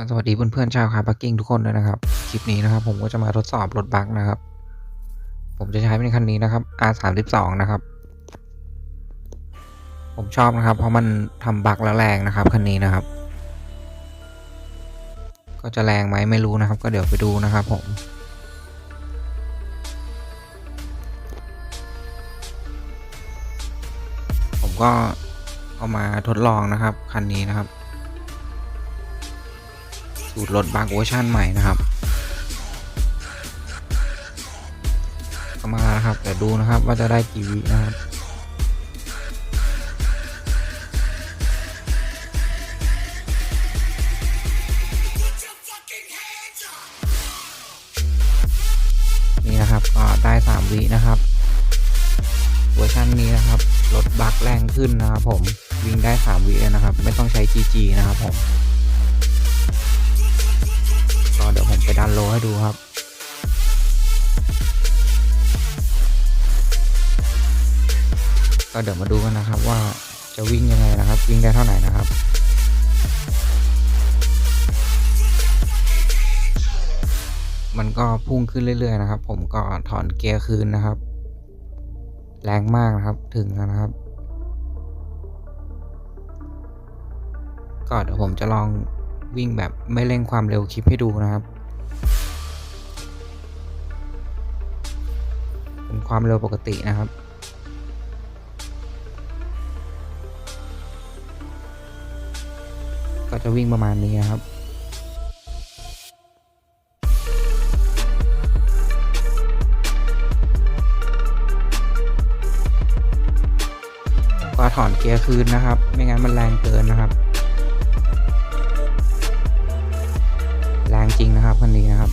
ก็สวัสดีเพื่อนๆชาวคาร์บักกิ้งทุกคนด้วยนะครับ คลิปนี้นะครับผมก็จะมาทดสอบรถบักนะครับ ผมจะใช้เป็นคันนี้นะครับ R32 นะครับ ผมชอบนะครับ เพราะมันทำบักแล้วแรงนะครับคันนี้นะครับ ก็จะแรงไหมไม่รู้นะครับ ก็เดี๋ยวไปดูนะครับผมผมก็เอามาทดลองนะครับคันนี้นะครับ สูตรลดบักเวอร์ชันใหม่นะครับก็มาแล้วนะครับ แต่ดูนะครับว่าจะได้กี่วินะครับนี่นะครับก็ได้3วินะครับ เวอร์ชันนี้นะครับลดบักแรงขึ้นนะครับผมวิ่งได้3วิเลยนะครับ ไม่ต้องใช้ GG นะครับผม ไปดันโลให้ดูครับก็เดี๋ยวมาดูกันนะครับว่าจะวิ่งยังไงนะครับ วิ่งได้เท่าไหร่นะครับมันก็พุ่งขึ้นเรื่อยๆนะครับ ผมก็ถอนเกียร์คืนนะครับ แรงมากนะครับถึงแล้วนะครับ ก็เดี๋ยวผมจะลองวิ่งแบบไม่เร่งความเร็วคลิปให้ดูนะครับ ความเร็วปกตินะครับ ก็จะวิ่งประมาณนี้นะครับก็ถอนเกียร์คืนนะครับ ไม่งั้นมันแรงเกินนะครับ แรงจริงนะครับคันนี้นะครับ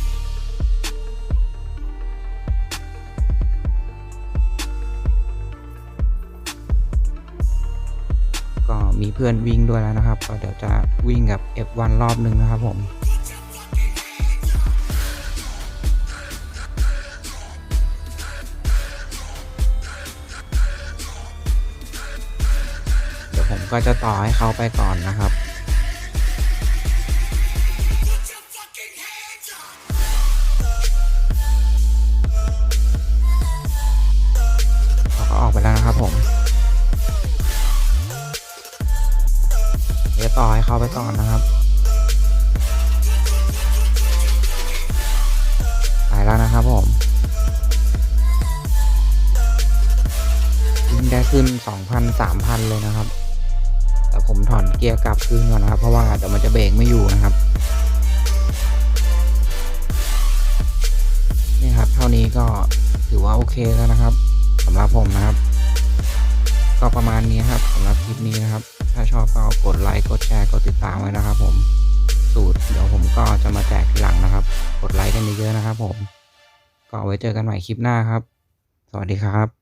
มีเพื่อนวิ่งด้วยแล้วนะครับ ก็เดี๋ยวจะวิ่งกับ F1 รอบหนึ่งนะครับผมเดี๋ยวผมก็จะต่อให้เขาไปก่อนนะครับ เดี๋ยวต่อให้เขาไปก่อนนะครับไปแล้วนะครับผมวิ่งได้ขึ้น 2,000 3,000 เลยนะครับ แต่ผมถอนเกียร์กลับคืนก่อนนะครับ เพราะว่าเดี๋ยวมันจะเบรกไม่อยู่นะครับ นี่ครับ เท่านี้ก็ถือว่าโอเคแล้วนะครับสำหรับผมนะครับ ก็ประมาณนี้ครับสำหรับคลิปนี้นะครับ ถ้าชอบก็กดไลค์กดแชร์กดติดตามไว้นะครับ ผมสูตรเดี๋ยวผมก็จะมาแจกทีหลังนะครับ กดไลค์กันเยอะๆนะครับ ผม ก็ไว้เจอกันใหม่คลิปหน้าครับ สวัสดีครับ